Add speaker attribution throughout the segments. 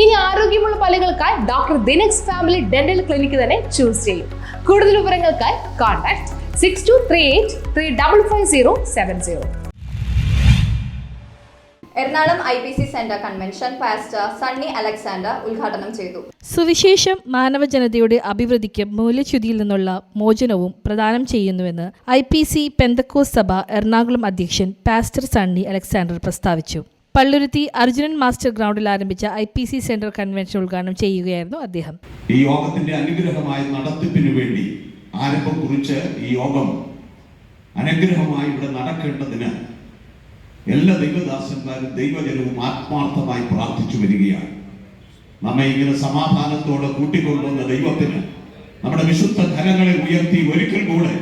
Speaker 1: ഇനി ആരോഗ്യമുള്ള പല്ലുകൾക്കായി doctor Dinex family dental clinic തന്നെ ചൂസ് ചെയ്യും. കൂടുതൽ വിവരങ്ങൾക്കായി contact six two three eight three double five zero seven zero
Speaker 2: Ernakulam I P C centre convention pastor Sunny Alexander ഉദ്ഘാടനം ചെയ്തു.
Speaker 3: സുവിശേഷം മാനവജനതയുടെ അഭിവൃദ്ധിക്ക് മൂല്യച്യുതിയിൽ നിന്നുള്ള മോചനവും പ്രദാനം ചെയ്യുന്നുവെന്ന് ഐ പി സി പെന്തക്കോസ് സഭ എറണാകുളം അധ്യക്ഷൻ പാസ്റ്റർ സണ്ണി അലക്സാണ്ടർ പ്രസ്താവിച്ചു. പള്ളുരുത്തി അർജുനൻ മാസ്റ്റർ ഗ്രൗണ്ടിൽ ആരംഭിച്ച I P C centre convention ഉദ്ഘാടനം ചെയ്യുകയായിരുന്നു അദ്ദേഹം.
Speaker 4: ഈ യോഗത്തിന്റെ അനുഗ്രഹമായ നടത്തിപ്പിന് വേണ്ടി ആരംഭം കുറിച്ച് ഈ യോഗം അനുഗ്രഹമായി ഇവിടെ നടക്കേണ്ടതിന് എല്ലാ ദൈവദാസന്മാരും ദൈവജനവും ആത്മാർത്ഥമായി പ്രാർത്ഥിച്ചു വരികയാണ്. നമ്മെ ഇങ്ങനെ സമാധാനത്തോടെ കൂട്ടിക്കൊണ്ടുവന്ന ദൈവത്തിന് നമ്മുടെ വിശുദ്ധ ധനങ്ങളെ ഉയർത്തി ഒരിക്കൽ കൂടെ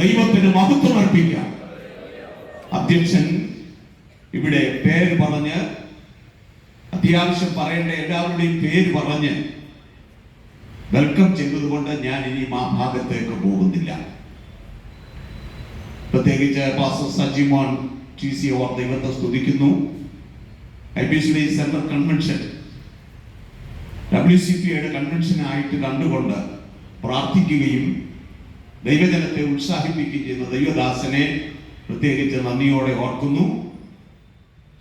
Speaker 4: ദൈവത്തിന് മഹത്വം അർപ്പിക്കാം. അധ്യക്ഷൻ ഇവിടെ പേര് പറഞ്ഞ് അത്യാവശ്യം പറയേണ്ട എല്ലാവരുടെയും പേര് പറഞ്ഞ് വെൽക്കം ചെയ്തതുകൊണ്ട് ഞാൻ ഇനി ആ ഭാഗത്തേക്ക് പോകുന്നില്ല. പ്രത്യേകിച്ച് പാസ്റ്റർ സജിമോൻ ടി സി ഓർ ദൈവത്തെ സ്തുതിക്കുന്നു. I P convention W C convention കൺവെൻഷനായിട്ട് കണ്ടുകൊണ്ട് പ്രാർത്ഥിക്കുകയും ദൈവജനത്തെ ഉത്സാഹിപ്പിക്കുകയും ചെയ്യുന്ന ദൈവദാസനെ പ്രത്യേകിച്ച് നന്ദിയോടെ ഓർക്കുന്നു.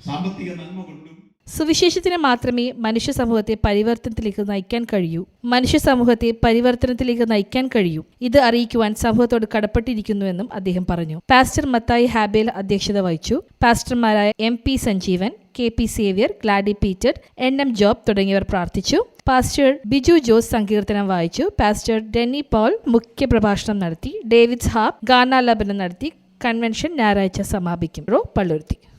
Speaker 4: സാമ്പത്തിക നന്മ കൊണ്ടും
Speaker 3: സുവിശേഷത്തിന് മാത്രമേ മനുഷ്യ സമൂഹത്തെ പരിവർത്തനത്തിലേക്ക് നയിക്കാൻ കഴിയൂ. മനുഷ്യ സമൂഹത്തെ പരിവർത്തനത്തിലേക്ക് നയിക്കാൻ കഴിയൂ. ഇത് അറിയിക്കുവാൻ സമൂഹത്തോട് കടപ്പെട്ടിരിക്കുന്നുവെന്നും അദ്ദേഹം പറഞ്ഞു. പാസ്റ്റർ മത്തായി ഹാബേൽ അധ്യക്ഷത വഹിച്ചു. പാസ്റ്റർമാരായ M P Sanjeevan K P Xavier Glady Peter N M Job തുടങ്ങിയവർ പ്രാർത്ഥിച്ചു. പാസ്റ്റർ ബിജു ജോസ് സങ്കീർത്തനം വായിച്ചു. പാസ്റ്റർ ഡെന്നി പോൾ മുഖ്യ പ്രഭാഷണം നടത്തി. ഡേവിഡ്സ് ഹാബ് ഗാനാലാപനം നടത്തി. കൺവെൻഷൻ ഞായറാഴ്ച സമാപിക്കും. റോ പള്ളുരുത്തി.